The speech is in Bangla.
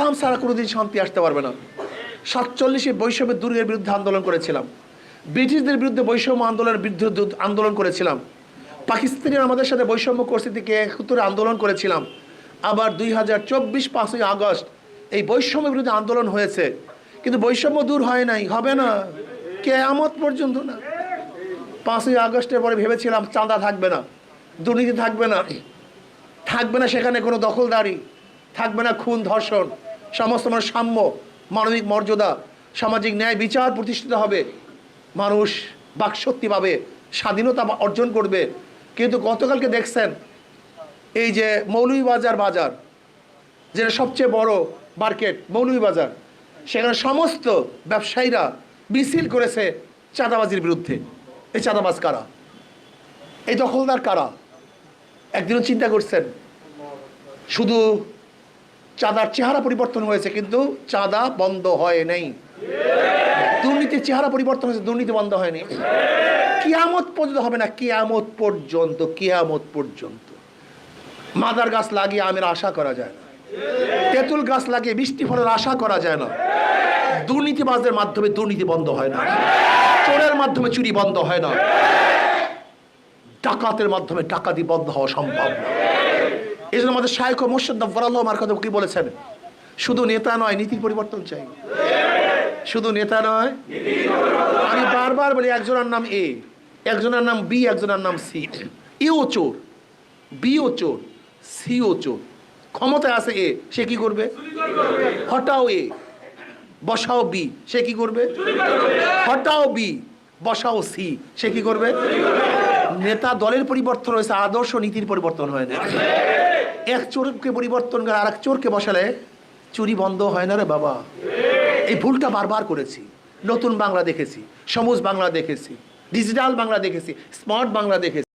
ইসলাম ছাড়া কোনোদিন শান্তি আসতে পারবে না। সাতচল্লিশে বৈষম্যের দুর্গের বিরুদ্ধে আন্দোলন করেছিলাম। ব্রিটিশদের বিরুদ্ধে বৈষম্য আন্দোলনের বিরুদ্ধে আন্দোলন করেছিলাম। পাকিস্তানিরা আমাদের সাথে বৈষম্য করছে থেকে একত্রে আন্দোলন করেছিলাম। আবার দুই হাজার চব্বিশ পাঁচই আগস্ট এই বৈষম্যের বিরুদ্ধে আন্দোলন হয়েছে। কিন্তু বৈষম্য দূর হয় নাই, হবে না। কেয়ামত পর্যন্ত না। পাঁচই আগস্টের পরে ভেবেছিলাম চাঁদা থাকবে না, দুর্নীতি থাকবে না। থাকবে না সেখানে কোনো দখলদারি, থাকবে না খুন ধর্ষণ। সমস্ত মানুষ সাম্য, মানবিক মর্যাদা, সামাজিক ন্যায় বিচার প্রতিষ্ঠিত হবে। মানুষ বাকশক্তি পাবে, স্বাধীনতা অর্জন করবে। কিন্তু গতকালকে দেখছেন, এই যে মৌলভীবাজার বাজার, যেটা সবচেয়ে বড় মার্কেট, মৌলভীবাজার, সেখানে সমস্ত ব্যবসায়ীরা মিছিল করেছে চাঁদাবাজির বিরুদ্ধে। এই চাঁদাবাজ কারা? এই দখলদার কারা? একদিনও চিন্তা করছেন। শুধু চাঁদার চেহারা পরিবর্তন হয়েছে, কিন্তু চাঁদা বন্ধ হয় নাই। দুর্নীতির চেহারা পরিবর্তন হয়েছে, দুর্নীতি বন্ধ হয়নি কিয়ামত পর্যন্ত হবে না, কিয়ামত পর্যন্ত কিয়ামত পর্যন্ত। মাদার গাছ লাগিয়ে আমের আশা করা যায় না। তেঁতুল গাছ লাগিয়ে বৃষ্টি ফলের আশা করা যায় না। দুর্নীতিবাজদের মাধ্যমে দুর্নীতি বন্ধ হয় না। চোরের মাধ্যমে চুরি বন্ধ হয় না। ডাকাতের মাধ্যমে ডাকাতি বন্ধ হওয়া সম্ভব না। এই জন্য আমাদের শায়ক মোর্শেদ আমার কথা কি বলেছেন? শুধু নেতা নয়, নীতির পরিবর্তন চাই। শুধু নেতা নয়, আমি বারবার বলি, একজনের নাম এ, একজনের নাম বি, একজনের নাম সি এও চোর বিও চোর সিও চোর। ক্ষমতায় আছে এ, সে কি করবে? হটাও এ, বসাও বি, সে কি করবে? হটাও বি, বসাও সি, সে কি করবে? নেতা দলের পরিবর্তন হয়েছে, আদর্শ নীতির পরিবর্তন হয় না এক চোরকে পরিবর্তন করে আর এক চোরকে বসালে চুরি বন্ধ হয় না রে বাবা। এই ভুলটা বারবার করেছি। নতুন বাংলা দেখেছি সমুজ বাংলা দেখেছি, ডিজিটাল বাংলা দেখেছি, স্মার্ট বাংলা দেখেছি।